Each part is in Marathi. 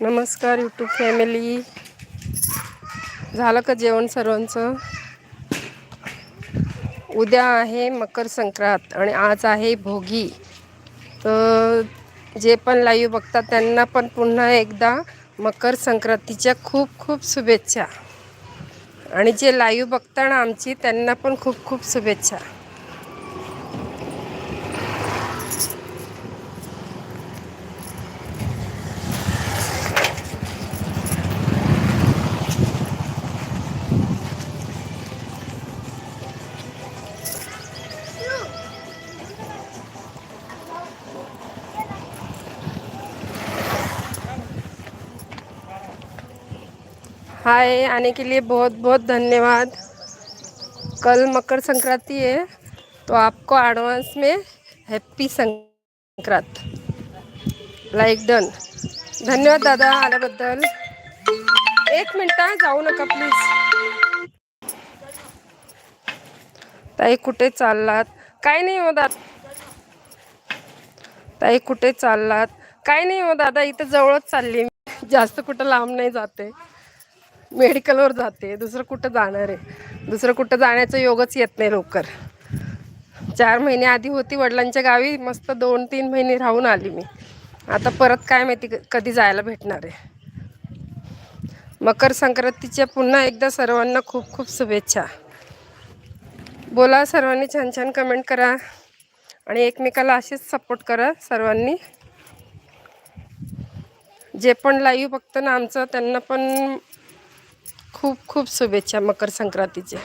नमस्कार यूट्यूब फॅमिली झालं का जेवण सर्वांचं? उद्या आहे मकर संक्रांत आणि आज आहे भोगी. तर जे पण लाईव्ह बघतात त्यांना पण पुन्हा एकदा मकर संक्रांतीच्या खूप खूप शुभेच्छा. आणि जे लाईव्ह बघताना आमची त्यांना पण खूप खूप शुभेच्छा. हाय आने के लिए बहुत बहुत धन्यवाद। कल मकर संक्रांति है तो आपको एडवांस में हैप्पी संक्रांत। लाईक डन धन्यवाद दादा आल्याबद्दल। एक मिनिट जाऊ नका प्लीज़ ताई कुठे चाललात? काय नाही हो दादा. ताई कुठे चाललात? काय नाही हो दादा, इथं जवळच चालली जास्त कुठं लांब नाही जाते. मेडिकलवर जाते दुसरं कुठं जाणार आहे? दुसरं कुठं जाण्याचा योगच येत नाही लवकर. चार महिने आधी होती वडिलांच्या गावी मस्त दोन तीन महिने राहून आली मी. आता परत काय माहिती क- कधी जायला भेटणार आहे. मकर संक्रांतीच्या पुन्हा एकदा सर्वांना खूप खूप शुभेच्छा. बोला सर्वांनी छान छान कमेंट करा आणि एकमेकाला असेच सपोर्ट करा सर्वांनी. जे पण लाईव्ह बघतं ना आमचं त्यांना पण खूप खूप शुभेच्छा मकर संक्रांतीचे.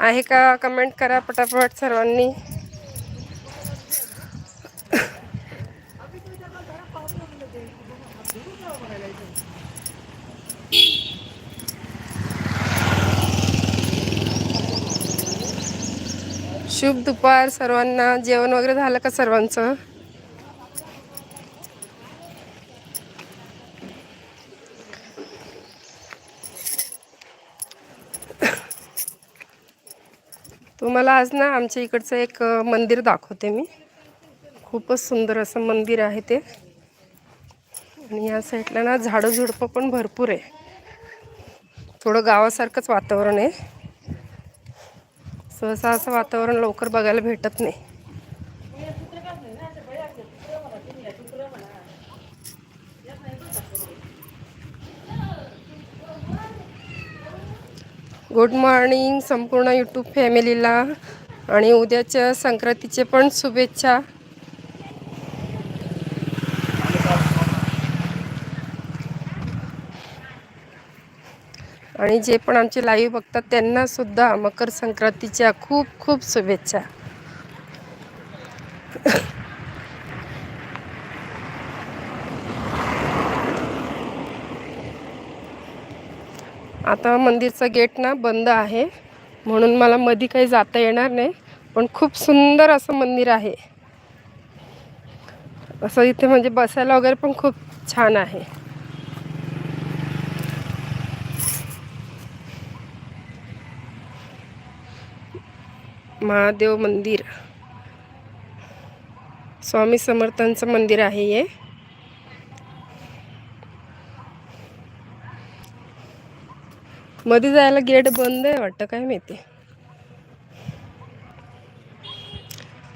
आहे का कमेंट करा पटापट सर्वांनी. शुभ दुपार सर्वांना. जेवण वगैरे झालं का सर्वांचं? तुम्हाला आज ना आमच्या इकडचं एक मंदिर दाखवते मी. खूपच सुंदर असं मंदिर आहे ते. आणि या साईडला ना झाडं झुडपं पण भरपूर आहे. थोडं गावासारखंच वातावरण आहे. सहसा असं वातावरण लवकर बघायला भेटत नाही. गुड मॉर्निंग संपूर्ण यूट्यूब फॅमिलीला आणि उद्याच्या संक्रांतीचे पण शुभेच्छा. आणि जे पण आमचे लाईव्ह बघतात त्यांना सुद्धा मकर संक्रांतीच्या खूप खूप शुभेच्छा. आता मंदिरचं गेट ना बंद आहे. म्हणून मला मधी काही जाता येणार नाही. पण खूप सुंदर असं मंदिर आहे. असं इथे म्हणजे बसायला वगैरे पण खूप छान आहे. महादेव मंदिर. स्वामी समर्थांचं मंदिर आहे हे. मध्ये जायला गेट बंद आहे वाटतं काय माहिती.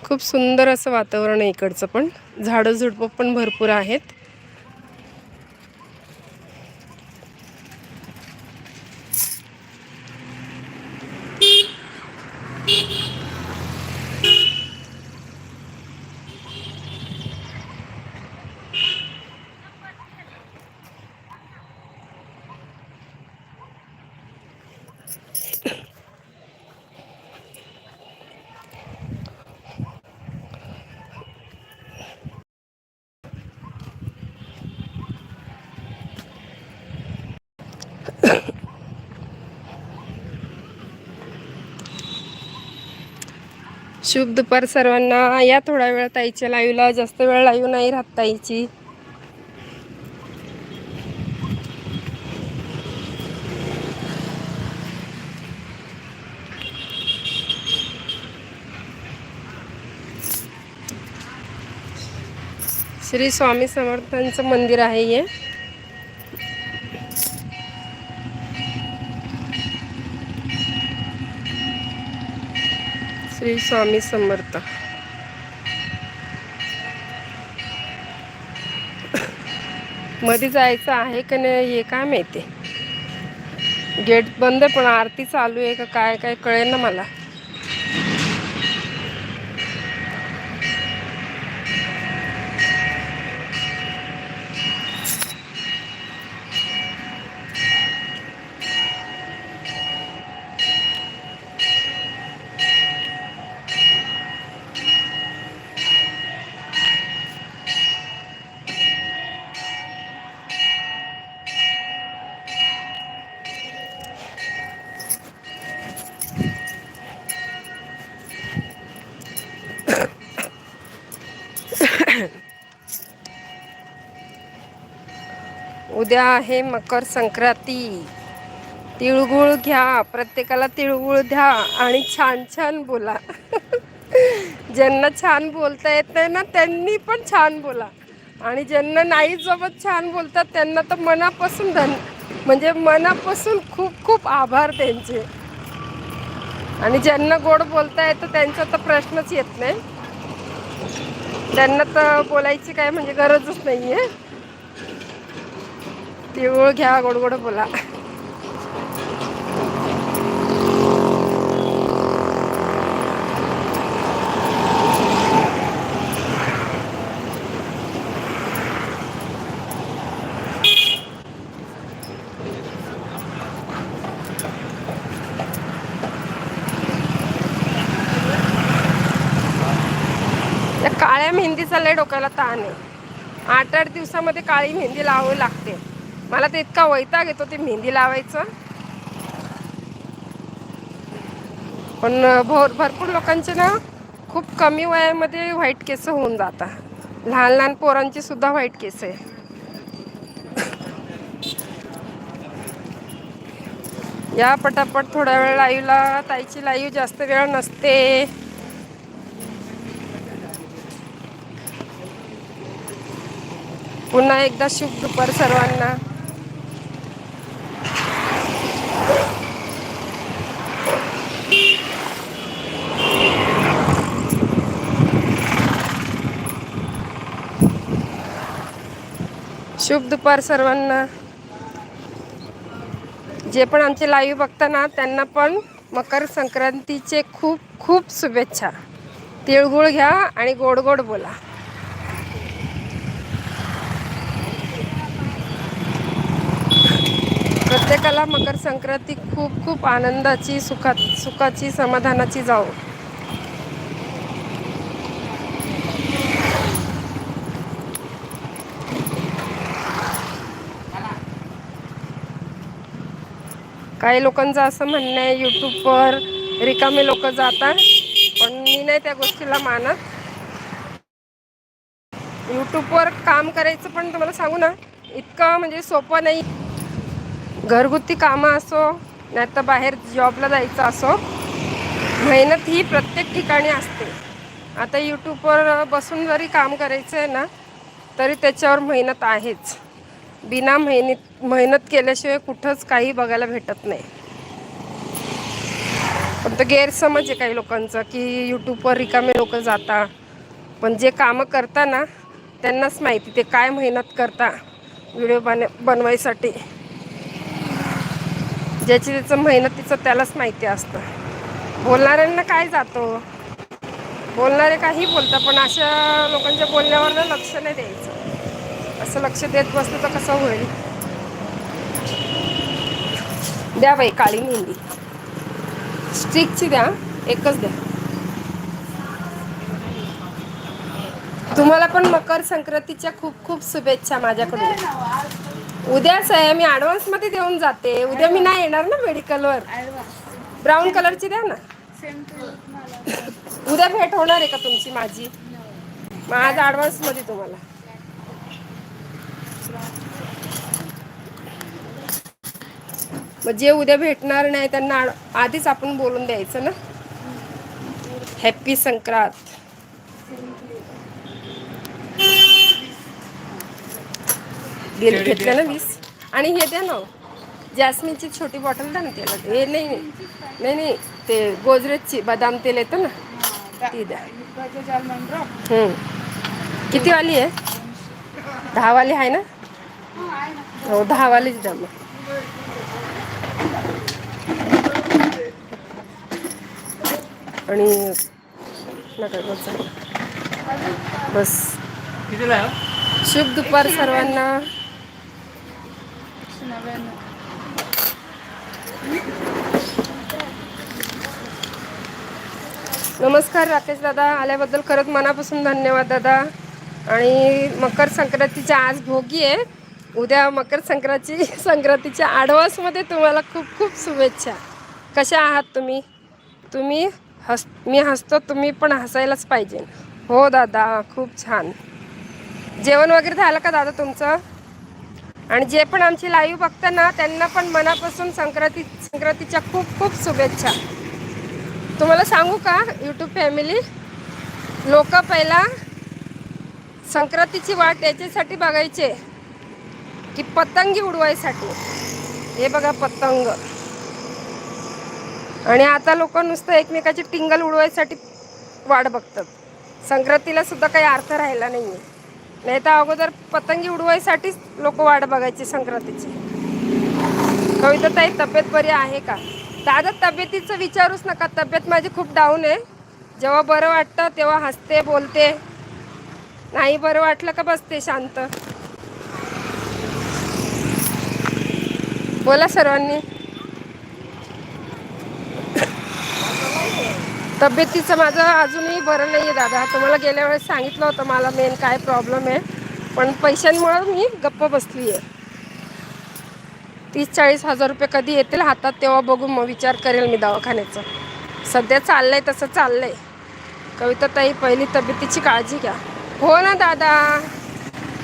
खूप सुंदर असं वातावरण आहे इकडचं पण. झाडं झुडपं पण भरपूर आहेत. शुभ दुपार सर्वांना. या थोडा वेळ ताईच्या लाईव्हला जास्त वेळ लाईव्ह नाही राहत ताईची. श्री स्वामी समर्थांचं मंदिर आहे हे. श्री स्वामी समर्थ. मध्ये जायचं आहे का नाही हे काय माहिती? गेट बंद आहे, पण आरती चालू आहे का काय काय कळेल ना मला. उद्या आहे मकर संक्रांती. तिळगुळ घ्या प्रत्येकाला तिळगुळ द्या आणि छान छान बोला. ज्यांना छान बोलता येत नाही ना त्यांनी पण छान बोला. आणि ज्यांना नाही जमत छान बोलतात त्यांना तर मनापासून धन म्हणजे मनापासून खूप खूप आभार त्यांचे. आणि ज्यांना गोड बोलता येतं त्यांचा तर प्रश्नच येत नाही. त्यांना तर बोलायची काय म्हणजे गरजच नाही आहे तिळगुळ घ्या गोड गोड बोला. त्या काळ्या मेहंदीचा लय डोक्याला ताण आहे. आठ आठ दिवसामध्ये काळी मेहंदी लावावी लागते. मला तर इतका वैताग येतो ते मेहंदी लावायचं. पण भर भरपूर लोकांचे ना खूप कमी वयामध्ये व्हाईट केस होऊन जातात. लहान लहान पोरांची सुद्धा व्हाईट केस आहे. या पटापट थोड्या वेळ लाईव्हला ताईची लाईव्ह जास्त वेळ नसते. पुन्हा एकदा शुभ दुपार सर्वांना. शुभ दुपार सर्वांना. जे पण आमचे लाईव्ह बघता ना त्यांना पण मकर संक्रांतीचे खूप खूप शुभेच्छा. तिळगुळ घ्या आणि गोड गोड बोला. प्रत्येकाला मकर संक्रांती खूप खूप आनंदाची सुखा सुखाची समाधानाची जाऊ काही लोकांचं असं म्हणणं आहे यूट्यूबवर रिकामे लोक जातात पण मी नाही त्या गोष्टीला मानत. यूट्यूबवर काम करायचं पण तुम्हाला सांगू ना इतकं म्हणजे सोपं नाही. घरगुती कामं असो नाही तर बाहेर जॉबला जायचं असो मेहनत ही प्रत्येक ठिकाणी असते. आता यूट्यूबवर बसून जरी काम करायचं आहे ना तरी त्याच्यावर मेहनत आहेच. बिना मेहनत मेहनत केल्याशिवाय कुठंच काही बघायला भेटत नाही. पण तो गैरसमज आहे काही लोकांचा की यूट्यूबवर रिकामे लोक जाता. पण जे कामं करता ना त्यांनाच माहिती ते काय मेहनत करता व्हिडिओ बन बनवायसाठी. ज्याची त्याचं मेहनतीचं त्यालाच माहिती असतं. बोलणाऱ्यांना काय जातो? बोलणारे काही बोलतात पण अशा लोकांच्या बोलण्यावर ना लक्ष नाही द्यायचं. असं लक्ष देत बसलं तर कसं होईल? द्या बाई काळी मेहंदी. स्टिकची द्या एकच द्या. तुम्हाला पण मकर संक्रांतीच्या खूप खूप शुभेच्छा माझ्याकडून. उद्याच आहे मी ऍडव्हान्समध्ये देऊन जाते. उद्या मी नाही येणार ना मेडिकलवर ब्राऊन कलरची द्या ना. उद्या भेट होणार आहे का तुमची माझी? मग आज मध्ये तुम्हाला. मग जे उद्या भेटणार नाही त्यांना आधीच आपण बोलून द्यायचं ना. हॅप्पी संक्रांत. गेली घेतल्या ना वीस. आणि हे द्या ना. जॅस्मिनची छोटी बॉटल द्या ना त्याला. हे नाही नाही. नाही नाही. ते गोदरेजची बदाम तेल येतं ना. ती द्या. हम्म. किती वाली आहे? दहा वाली आहे ना? हो दहा वालीच द्या मग. आणि नका बस झालं. बस. कितीला आहे? शुभ दुपार सर्वांना. नमस्कार राकेश दादा. आल्याबद्दल खरंच मनापासून धन्यवाद दादा. आणि मकर संक्रांतीच्या आज भोगी आहे उद्या मकर संक्रांती संक्रांतीच्या आडवासमध्ये तुम्हाला खूप खूप शुभेच्छा. कशा आहात तुम्ही? तुम्ही हस मी हसतो तुम्ही पण हसायलाच पाहिजे. हो दादा खूप छान. जेवण वगैरे झालं का दादा तुमचं? आणि जे पण आमची लाईव्ह बघतात ना त्यांना पण मनापासून संक्रांती संक्रांतीच्या खूप खूप शुभेच्छा. तुम्हाला सांगू का यूट्यूब फॅमिली लोक पहिला संक्रांतीची वाट याच्यासाठी बघायचे की पतंगी उडवायसाठी. हे बघा पतंग. आणि आता लोक नुसतं एकमेकाची टिंगल उडवायसाठी वाट बघतात. संक्रांतीला सुद्धा काही अर्थ राहिला नाही आहे म्हणजे नाही तर अगोदर पतंगी उडवायसाठीच लोक वाट बघायची संक्रांतीची. कविता ताई तब्येत बरी आहे का? दादा तब्येतीचं विचारूच नका. तब्येत माझी खूप डाऊन आहे. जेव्हा बरं वाटतं तेव्हा हसते बोलते. नाही बरं वाटलं का बसते शांत? बोला सर्वांनी. तब्येतीचं माझं अजूनही बरं नाही आहे दादा. तुम्हाला गेल्या वेळेस सांगितलं होतं मला मेन काय प्रॉब्लेम आहे. पण पैशांमुळं मी गप्प बसली आहे तीस चाळीस हजार रुपये कधी येतील हातात तेव्हा बघून मग विचार करेल मी दवाखान्याचा. सध्या चाललंय तसं चाललंय. कविता ताई पहिली तब्येतीची काळजी घ्या. हो ना दादा.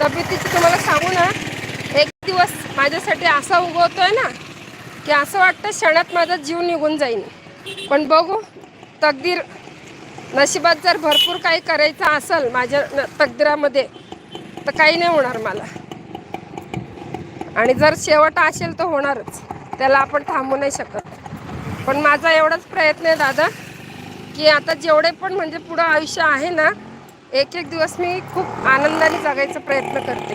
तब्येतीची तुम्हाला सांगू ना एक दिवस माझ्यासाठी असा उगवतोय ना की असं वाटतं क्षणात माझा जीव निघून जाईल पण बघू तकदीर नशिबात जर भरपूर काही करायचं असेल माझ्या न- तकदिरामध्ये तर काही नाही होणार मला. आणि जर शेवट असेल तर होणारच. त्याला आपण थांबू नाही शकत. पण माझा एवढाच प्रयत्न आहे दादा की आता जेवढे पण म्हणजे पुढं आयुष्य आहे ना एक एक दिवस मी खूप आनंदाने जगायचा प्रयत्न करते.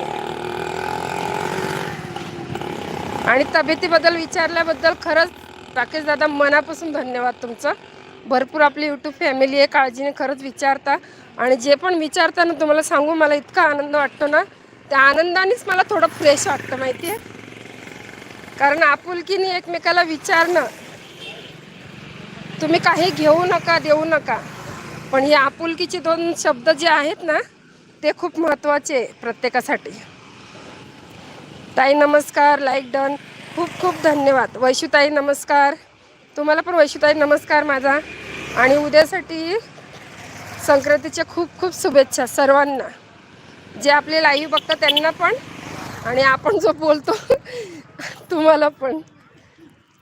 आणि तब्येतीबद्दल विचारल्याबद्दल खरंच राकेश दादा मनापासून धन्यवाद तुमचं. भरपूर आपली यूट्यूब फॅमिली आहे काळजीने खरंच विचारता. आणि जे पण विचारता ना तुम्हाला सांगू मला इतका आनंद वाटतो ना. त्या आनंदानेच मला थोडं फ्रेश वाटतं माहिती आहे कारण आपुलकीने एकमेकाला विचारणं तुम्ही काही घेऊ नका देऊ नका. पण हे आपुलकीचे दोन शब्द जे आहेत ना ते खूप महत्त्वाचे आहे प्रत्येकासाठी. ताई नमस्कार. लाईक डन खूप खूप धन्यवाद. वैशुताई नमस्कार. तुम्हाला पण वैशिताई नमस्कार माझा. आणि उद्यासाठी संक्रांतीच्या खूप खूप शुभेच्छा सर्वांना. जे आपले लाईव्ह बघतात त्यांना पण. आणि आपण जो बोलतो तुम्हाला पण.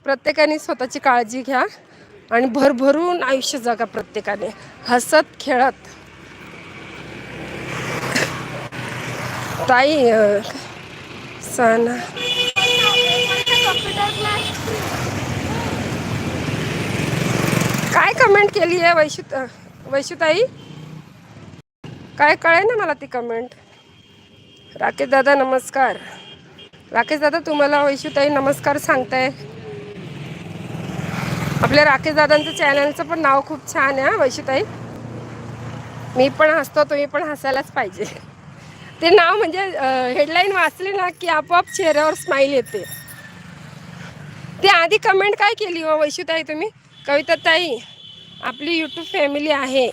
प्रत्येकाने स्वतःची काळजी घ्या आणि भरभरून आयुष्य जगा प्रत्येकाने. हसत खेळत. ताई अं, साना. काय कमेंट केली आहे वैशु वैशुताई? काय कळे ना मला ती कमेंट राकेश दादा नमस्कार. राकेश दादा तुम्हाला वैशुताई नमस्कार सांगताय. आपल्या राकेश दादांचं चॅनलचं पण नाव खूप छान आहे हा वैशुताई. मी पण हसतो तुम्ही पण हसायलाच पाहिजे. ते नाव म्हणजे हेडलाईन वाचली ना की आपोआप चेहऱ्यावर स्माईल येते. ते आधी कमेंट काय केली हो वैशुताई तुम्ही? कविता ताई आपली यूट्यूब फॅमिली आहे.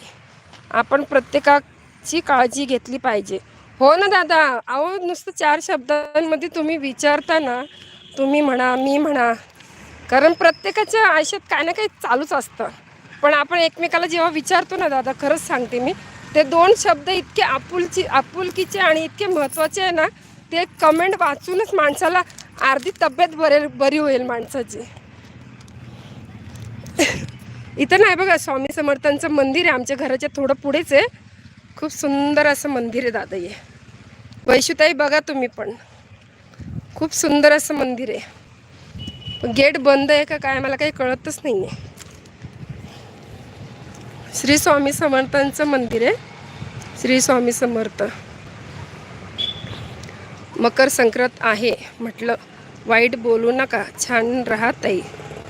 आपण प्रत्येकाची काळजी घेतली पाहिजे. हो ना दादा? अहो नुसतं चार शब्दांमध्ये तुम्ही विचारता ना तुम्ही म्हणा मी म्हणा. कारण प्रत्येकाच्या आयुष्यात काय ना काही चालूच असतं. पण आपण एकमेकाला जेव्हा विचारतो ना दादा खरंच सांगते मी ते दोन शब्द इतके आपुलची आपुलकीचे आणि इतके महत्त्वाचे आहे ना ते कमेंट वाचूनच माणसाला अर्धी तब्येत बरे बरी होईल माणसाची. इथं नाही बघा स्वामी समर्थांचं मंदिर आहे. आमच्या घराच्या थोडं पुढेच आहे. खूप सुंदर असं मंदिर आहे दादा हे वैशुताई बघा तुम्ही पण. खूप सुंदर असं मंदिर आहे. गेट बंद आहे का काय मला काही कळतच नाही आहे श्री स्वामी समर्थांचं मंदिर आहे. श्री स्वामी समर्थ. मकर संक्रांत आहे म्हटलं. वाईट बोलू नका. छान राहत ताई.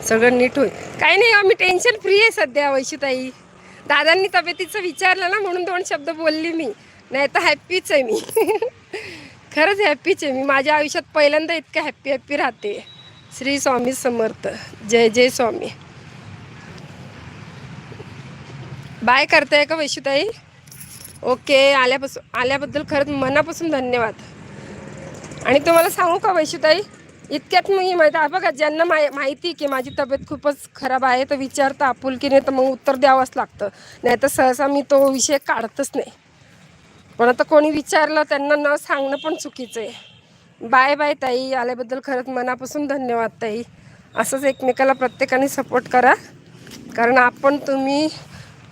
सगळं नीट होईल. काही नाही आम्ही टेन्शन फ्री आहे सध्या वैशिताई. दादांनी तब्येतीचं विचारलं ना म्हणून दोन शब्द बोलली मी. नाही तर हॅप्पीच आहे मी. खरंच हॅप्पीच आहे मी. माझ्या आयुष्यात पहिल्यांदा इतकं हॅप्पी हॅप्पी राहते. श्री स्वामी समर्थ. जय जय स्वामी. बाय करताय का वैशुताई? ओके आल्यापासून आल्याबद्दल खरंच मनापासून धन्यवाद. आणि तुम्हाला सांगू का वैशुताई? इतक्यात मी माहिती आहे बघा ज्यांना माहि माहिती की माझी तब्येत खूपच खराब आहे तर विचारता आपुलकीने तर मग उत्तर द्यावंच लागतं. नाही तर सहसा मी तो विषय काढतच नाही. पण आता कोणी विचारलं त्यांना न सांगणं पण चुकीचं आहे. बाय बाय ताई आल्याबद्दल खरंच मनापासून धन्यवाद ताई. असंच एकमेकाला प्रत्येकाने सपोर्ट करा. कारण आपण तुम्ही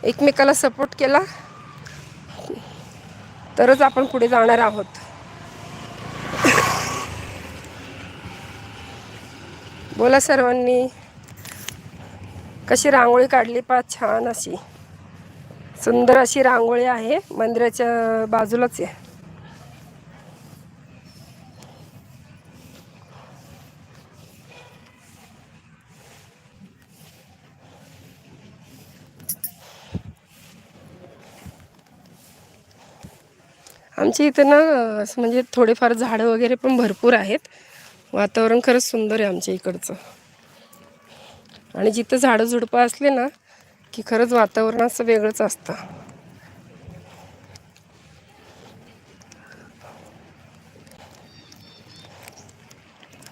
एकमेकाला सपोर्ट केला तरच आपण पुढे जाणार आहोत. बोला सर्वांनी. कशी रांगोळी काढली पा छान अशी. सुंदर अशी रांगोळी आहे मंदिराच्या बाजूलाच आहे. आमच्या इथं ना असं म्हणजे थोडेफार झाडं वगैरे पण भरपूर आहेत. वातावरण खरंच सुंदर आहे आमच्या इकडचं. आणि जिथं झाडं झुडपं असले ना की खरंच वातावरण असं वेगळंच असतं.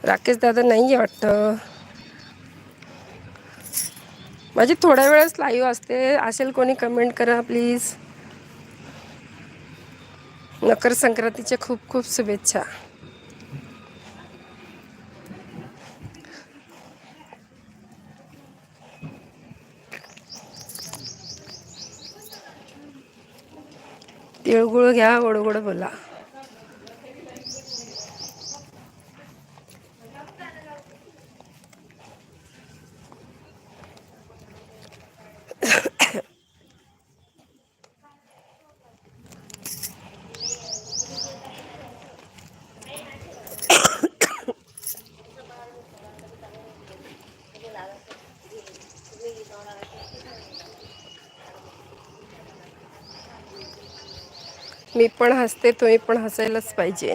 राकेश दादा नाही आहे वाटतं. माझी थोड्या वेळच लाईव्ह असते. असेल कोणी कमेंट करा प्लीज मकर संक्रांतीच्या खूप खूप शुभेच्छा. तिळगुळ घ्या गोड गोड बोला. मी पण हसते तुम्ही पण हसायलाच पाहिजे.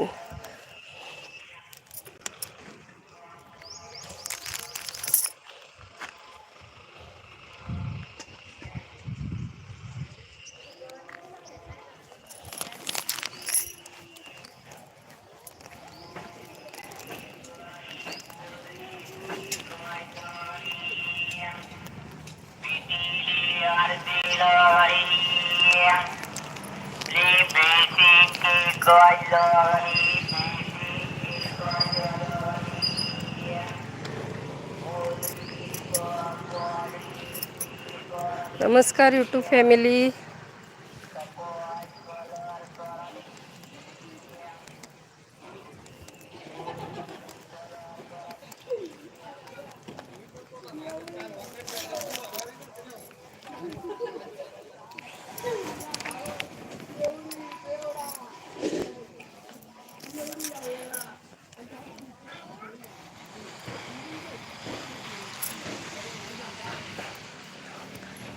नमस्कार यूट्यूब फॅमिली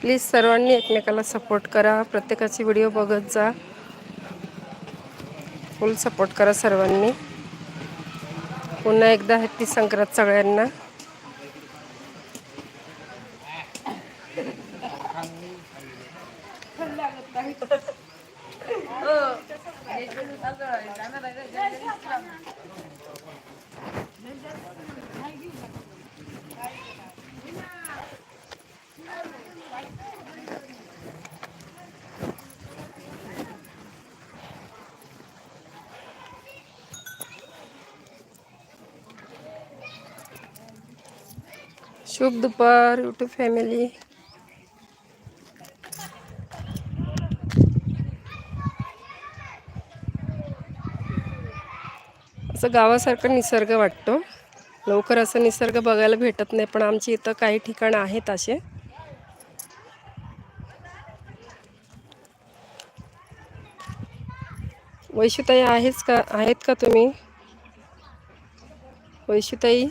प्लीज सर्वांनी एकमेकाला सपोर्ट करा. प्रत्येकाची व्हिडिओ बघत जा. फुल सपोर्ट करा सर्वांनी. पुन्हा एकदा हॅपी संक्रांत सगळ्यांना. शुभ दुपार यूट्यूब फॅमिली असं गावासारखं निसर्ग वाटतो. लवकर असं निसर्ग बघायला भेटत नाही पण आमची इथं काही ठिकाणं आहेत असे. वैशुताई आहेच का आहेत का तुम्ही? वैशुताई?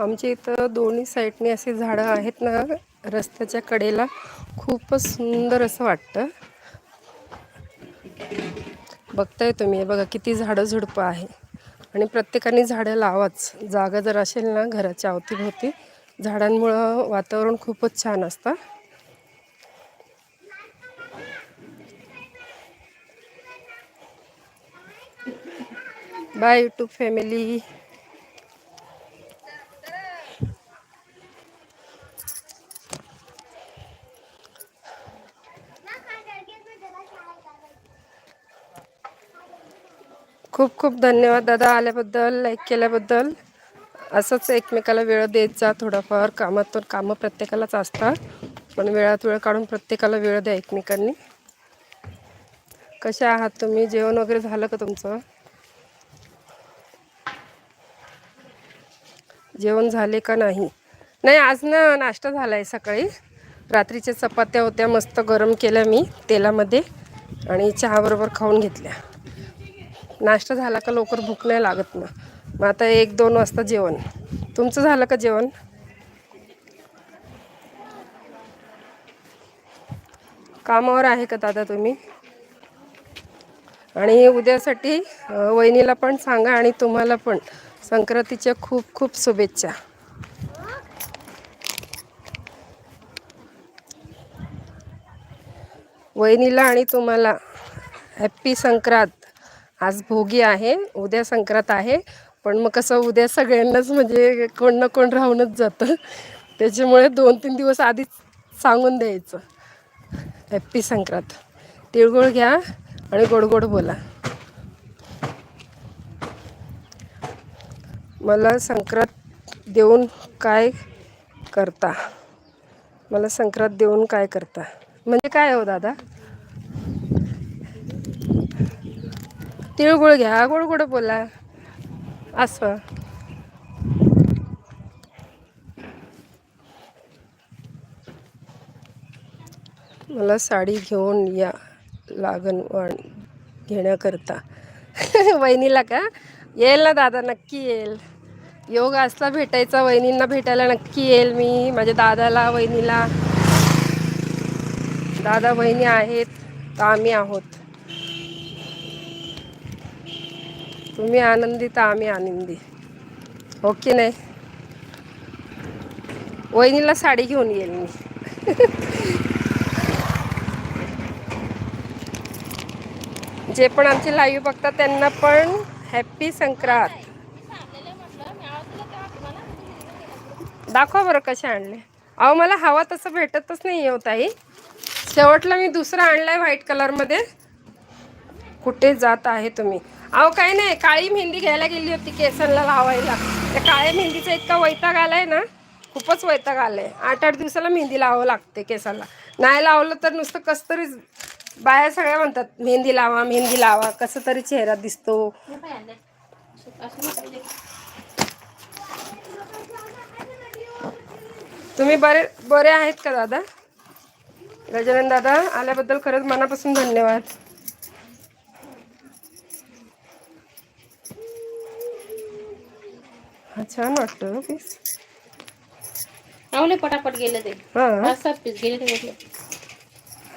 आमच्या इथं दोन्ही साईडने असे झाडं आहेत ना रस्त्याच्या कडेला. खूपच सुंदर असं वाटतं. बघताय तुम्ही हे बघा किती झाडं झुडपं आहे. आणि प्रत्येकाने झाडं लावाच. जागा जर असेल ना घराच्या अवतीभोवती झाडांमुळं वातावरण खूपच छान असतं. बाय यूट्यूब फॅमिली खूप खूप धन्यवाद दादा आल्याबद्दल लाईक केल्याबद्दल. असंच एकमेकाला वेळ देत जा थोडाफार. कामातून कामं प्रत्येकालाच असतात पण वेळात वेळ काढून प्रत्येकाला वेळ द्या एकमेकांनी. कसे आहात तुम्ही? जेवण वगैरे झालं का तुमचं? जेवण झाले का नाही? नाही आज ना नाश्ता झाला आहे सकाळी. रात्रीच्या चपात्या होत्या मस्त गरम केल्या मी तेलामध्ये आणि चहाबरोबर खाऊन घेतल्या. नाश्ता झाला का लवकर भूक नाही लागत ना. मग आता एक दोन वाजता जेवण. तुमचं झालं का जेवण? कामावर आहे का दादा तुम्ही? आणि उद्यासाठी वहिनीला पण सांगा आणि तुम्हाला पण. संक्रांतीच्या खूप खूप शुभेच्छा. वहिनीला आणि तुम्हाला. हॅप्पी संक्रांत. आज भोगी आहे उद्या संक्रांत आहे पण मग कसं उद्या सगळ्यांनाच म्हणजे कोण ना कोण राहूनच जातं. त्याच्यामुळे दोन तीन दिवस आधीच सांगून द्यायचं. हॅप्पी संक्रांत. तिळगुळ घ्या आणि गोड गोड बोला. मला संक्रांत देऊन काय करता? मला संक्रांत देऊन काय करता? म्हणजे काय हो दादा? तिळगुळ घ्या गोड गोड बोला. असं. मला साडी घेऊन या लागण वाण घेण्याकरता. वहिनीला का? येईल ना दादा नक्की येईल. योग असला भेटायचा वहिनींना भेटायला नक्की येईल मी माझ्या दादाला वहिनीला. दादा बहिणी आहेत तर आम्ही आहोत. तुम्ही आनंदी तर आम्ही आनंदी. हो की नाही? वहिनीला साडी घेऊन येईल मी. जे पण आमचे लाईव्ह बघतात त्यांना पण हॅप्पी संक्रांत. दाखवा बरं कसे आणले. अहो मला हवा तसं भेटतच नाही आहे हो ताई. शेवटला मी दुसरा आणलाय व्हाईट कलरमध्ये कुठे जात आहे तुम्ही? अहो काही नाही. काळी मेहंदी घ्यायला गेली होती केसांना लावायला. त्या काळ्या मेहंदीचा इतका वैताग आलाय ना खूपच वैताग आलाय. आठ आठ दिवसाला मेहंदी लावावं लागते केसाला. नाही लावलं तर नुसतं कसं तरी बाया सगळ्या म्हणतात मेहंदी लावा मेहंदी लावा. कसं तरी चेहरा दिसतो. तुम्ही बरे बरे आहेत का दादा? गजानन दादा आल्याबद्दल खरंच मनापासून धन्यवाद. छान वाटतं हो पीस आवले पटापट गेले ते. हा. पाच सात पीस गेले ते म्हटलं.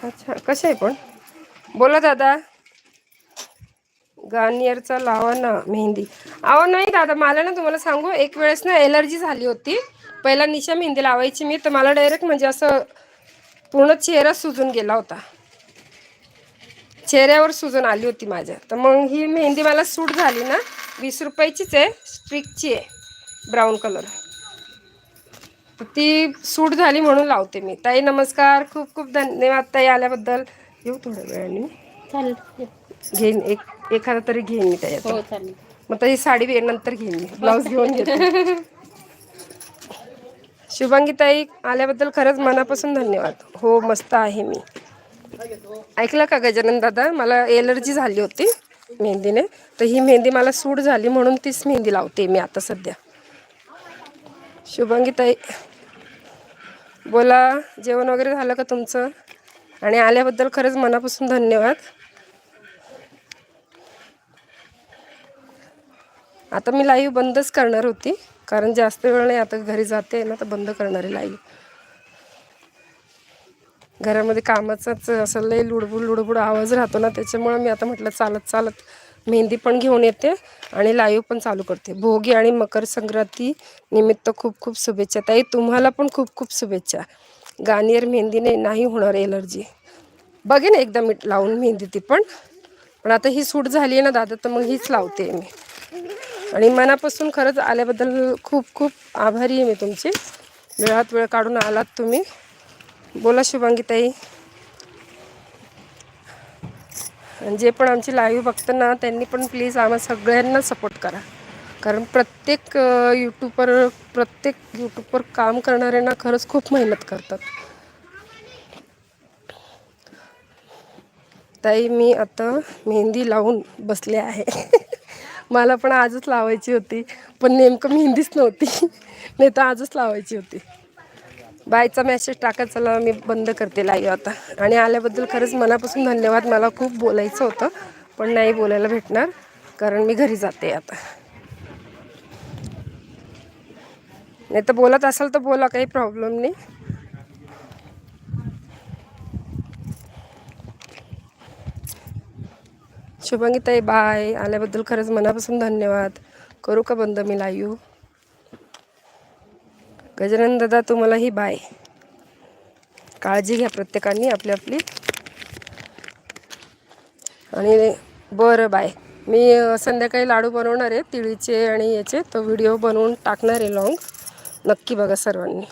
अच्छा कसे आहे पण? बोला दादा. गार्नियरचा लावा ना मेहंदी. अहो नाही दादा मला ना तुम्हाला सांगू एक वेळेस ना एलर्जी झाली होती. पहिला निशा मेहंदी लावायची मी तर मला डायरेक्ट म्हणजे असं पूर्ण चेहरा सुजून गेला होता. चेहऱ्यावर सुजून आली होती माझ्या. तर मग ही मेहंदी मला सूट झाली ना वीस रुपयाचीच आहे स्ट्रिकची आहे. Brown colour. ती सूट झाली म्हणून लावते मी. ताई नमस्कार. खूप खूप धन्यवाद ताई आल्याबद्दल. येऊ थोड्या वेळाने. चालेल घेईन एक एखादा तरी घेईन मी त्याच्यात हो चालेल. मग तरी साडी वे- नंतर घेईन मी. ब्लाऊज घेऊन घेते. शुभांगी ताई आल्याबद्दल खरंच मनापासून धन्यवाद. हो मस्त आहे मी. ऐकलं का गजानन दादा? मला एलर्जी झाली होती मेहंदीने. तर ही मेहंदी मला सूट झाली म्हणून तीच मेहंदी लावते मी आता सध्या. शुभंगीताई बोला जेवण वगैरे झालं का तुमचं? आणि आल्याबद्दल खरंच मनापासून धन्यवाद. आता मी लाईव्ह बंदच करणार होती कारण जास्त वेळ नाही आता घरी जाते ना तर बंद करणार आहे लाईव्ह घरामध्ये कामाचाच असं लई लुडबुड लुडबुड आवाज राहतो ना त्याच्यामुळं मी आता म्हटलं चालत चालत मेहंदी पण घेऊन येते आणि लाईव्ह पण चालू करते. भोगी आणि मकर संक्रांती निमित्त खूप खूप शुभेच्छा. ताई तुम्हाला पण खूप खूप शुभेच्छा. गार्नियर मेहंदीने नाही होणार एलर्जी. बघेन एकदा मी लावून मेहंदी ती पण. पण आता ही सूट झाली आहे ना दादा तर मग हीच लावते मी. आणि मनापासून खरंच आल्याबद्दल खूप खूप आभारी आहे मी तुमची. वेळात वेळ काढून आलात तुम्ही. बोला शुभांगी ताई. आणि जे पण आमची लाईव्ह बघतं ना त्यांनी पण प्लीज आम्हा सगळ्यांना सपोर्ट करा. कारण प्रत्येक यूट्यूबर प्रत्येक यूट्यूबवर काम करणारे ना खरंच खूप मेहनत करतात. ताई मी आता मेहंदी लावून बसले आहे. मला पण आजच लावायची होती पण नेमकं मेहंदीच नव्हती. नाही तर आजच लावायची होती. बायचा मेसेज टाकत चला मी बंद करते लाईव्ह आता. आणि आल्याबद्दल खरंच मनापासून धन्यवाद. मला खूप बोलायचं होतं पण नाही बोलायला भेटणार कारण मी घरी जाते आता. नाही तर बोलत असाल तर बोला काही प्रॉब्लेम नाही. शुभांगी ताई बाय आल्याबद्दल खरंच मनापासून धन्यवाद. करू का बंद मी लाईव्ह गजानन दादा तुम्हालाही बाय. काळजी घ्या प्रत्येकाने आपली आपली. आणि बरं बाय. मी संध्याकाळी लाडू बनवणार आहे तिळीचे आणि याचे. तो व्हिडिओ बनवून टाकणार आहे लॉंग नक्की बघा सर्वांनी.